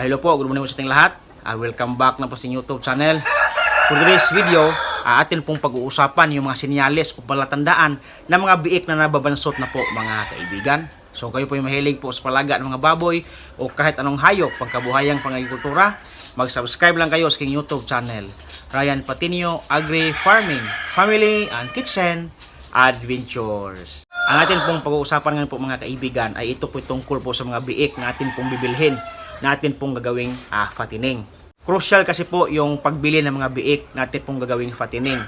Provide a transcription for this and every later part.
Ah, hello po, good morning po sa ating lahat. Ah, welcome back na po sa YouTube channel. For today's video, ah, atin pong pag-uusapan yung mga sinyales o palatandaan ng mga biik na nababansot na po mga kaibigan. So kayo po yung mahilig po sa palaga ng mga baboy o kahit anong hayop pagkabuhayang pangagrikultura, mag-subscribe lang kayo sa aking YouTube channel. Ryan Patinio Agri Farming, Family and Kitchen Adventures. Ang atin pong pag-uusapan ngayon po mga kaibigan ay ito po tungkol po sa mga biik na atin pong bibilhin na atin pong gagawing ah, fattening. Crucial kasi po yung pagbili ng mga biik na atin pong gagawing fattening.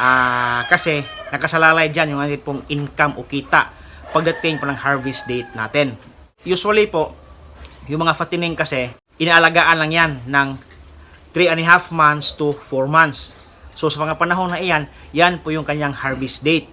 Ah, kasi nakasalalay dyan yung atin pong income o kita pagdating po ng harvest date natin. Usually po, yung mga fattening kasi, inaalagaan lang yan ng 3 and a half months to 4 months. So sa mga panahon na iyan, yan po yung kanyang harvest date.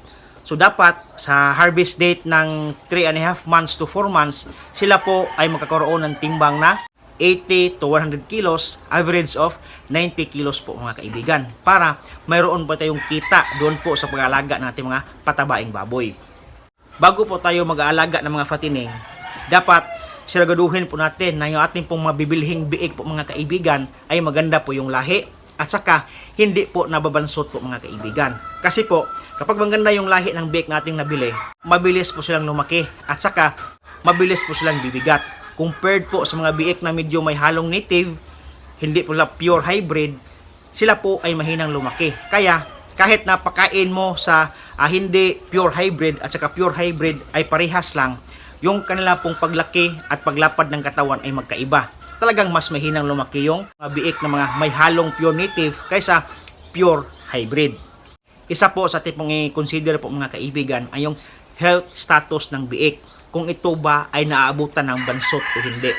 So dapat sa harvest date ng 3 and a half months to 4 months, sila po ay magkakaroon ng timbang na 80 to 100 kilos, average of 90 kilos po mga kaibigan. Para mayroon pa tayong kita doon po sa pag-aalaga ng mga patabaing baboy. Bago po tayo mag-aalaga ng mga fatining, dapat siragaduhin po natin na yung ating pong mabibilhing biik po mga kaibigan ay maganda po yung lahi at saka hindi po nababansot po mga kaibigan. Kasi po, kapag maganda yung lahi ng biik nating nabili, mabilis po silang lumaki at saka mabilis po silang bibigat. Compared po sa mga biik na medyo may halong native, hindi po la pure hybrid, sila po ay mahinang lumaki. Kaya kahit napakain mo sa ah, hindi pure hybrid at saka pure hybrid ay parehas lang, yung kanila pong paglaki at paglapad ng katawan ay magkaiba. Talagang mas mahinang lumaki yung mga biik na mga may halong pure native kaysa pure hybrid. Isa po sa tipong i-consider po mga kaibigan ay yung health status ng biik. Kung ito ba ay naaabutan ng bansot o hindi.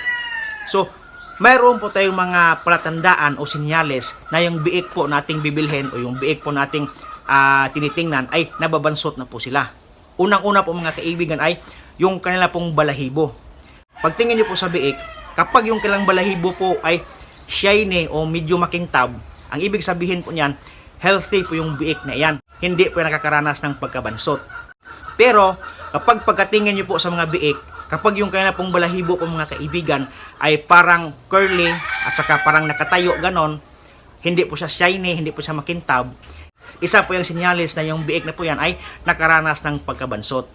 So, mayroon po tayong mga palatandaan o sinyales na yung biik po nating bibilhin o yung biik po nating ah, tinitingnan ay nababansot na po sila. Unang-una po mga kaibigan ay yung kanila pong balahibo. Pagtingin niyo po sa biik, kapag yung kailang balahibo po ay shiny o medyo makintab, ang ibig sabihin po niyan, healthy po yung biik na iyan. Hindi po nakakaranas ng pagkabansot. Pero kapag pagkatingin niyo po sa mga biik, kapag yung kanilang pong balahibo po mga kaibigan ay parang curly at saka parang nakatayo ganon, hindi po siya shiny, hindi po siya makintab, isa po yung sinyalis na yung biik na po yan ay nakaranas ng pagkabansot.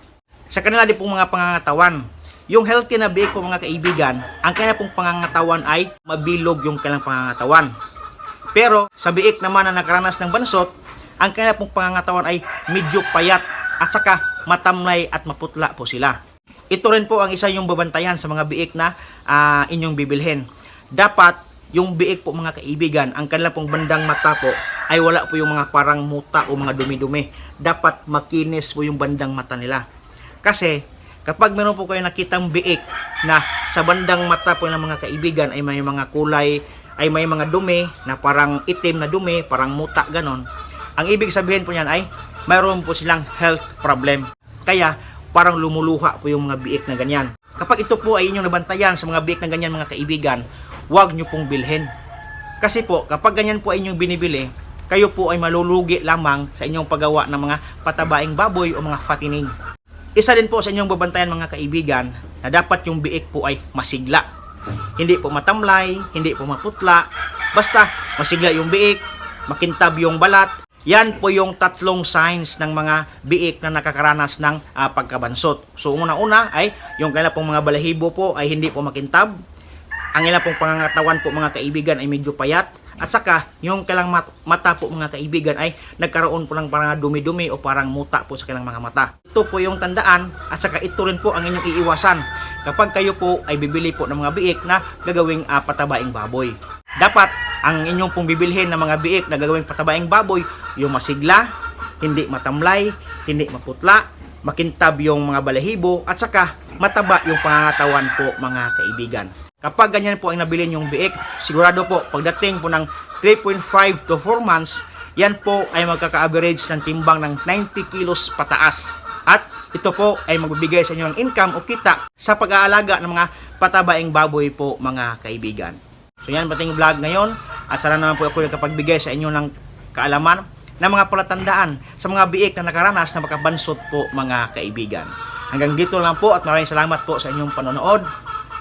Sa kanila din pong mga pangangatawan, yung healthy na biik po mga kaibigan, ang kanilang pong pangangatawan ay mabilog yung kanilang pangangatawan. Pero sa biik naman na nakaranas ng bansot, ang kanilang pong pangangatawan ay medyo payat at saka matamlay at maputla po sila. Ito rin po ang isa yung babantayan sa mga biik na ah, inyong bibilhin. Dapat yung biik po mga kaibigan, ang kanilang pong bandang mata po ay wala po yung mga parang muta o mga dumi-dumi. Dapat makinis po yung bandang mata nila. Kasi kapag meron po kayo nakitang biik na sa bandang mata po ng mga kaibigan ay may mga kulay, ay may mga dumi na parang itim na dumi, parang muta ganon. Ang ibig sabihin po niyan ay mayroon po silang health problem. Kaya parang lumuluha po yung mga biik na ganyan. Kapag ito po ay inyong nabantayan sa mga biik na ganyan mga kaibigan, huwag nyo pong bilhin. Kasi po, kapag ganyan po ay inyong binibili, kayo po ay malulugi lamang sa inyong paggawa ng mga patabaing baboy o mga fattening. Isa din po sa inyong babantayan mga kaibigan na dapat yung biik po ay masigla. Hindi po matamlay, hindi po maputla, basta masigla yung biik, makintab yung balat, yan po yung tatlong signs ng mga biik na nakakaranas ng ah, pagkabansot. So una-una ay yung kailan pong mga balahibo po ay hindi po makintab. Ang ilang pong pangangatawan po mga kaibigan ay medyo payat. At saka yung kailang mat- mata po mga kaibigan ay nagkaroon po ng parang dumi-dumi o parang muta po sa kailang mga mata. Ito po yung tandaan at saka ito rin po ang inyong iiwasan kapag kayo po ay bibili po ng mga biik na gagawing ah, patabaing baboy. Dapat ang inyong pong bibilhin ng mga biik na gagawing patabaing baboy, yung masigla, hindi matamlay, hindi maputla, makintab yung mga balahibo, at saka mataba yung pangangatawan po mga kaibigan. Kapag ganyan po ang nabilin yung biik, sigurado po pagdating po ng 3.5 to 4 months, yan po ay magkaka-average ng timbang ng 90 kilos pataas. At ito po ay magbibigay sa inyo ng income o kita sa pag-aalaga ng mga patabaing baboy po mga kaibigan. So yan bating vlog ngayon at sana naman po ako yung kapagbigay sa inyo ng kaalaman na mga palatandaan sa mga biik na nakaranas na makabansot po mga kaibigan. Hanggang dito lang po at maraming salamat po sa inyong panonood.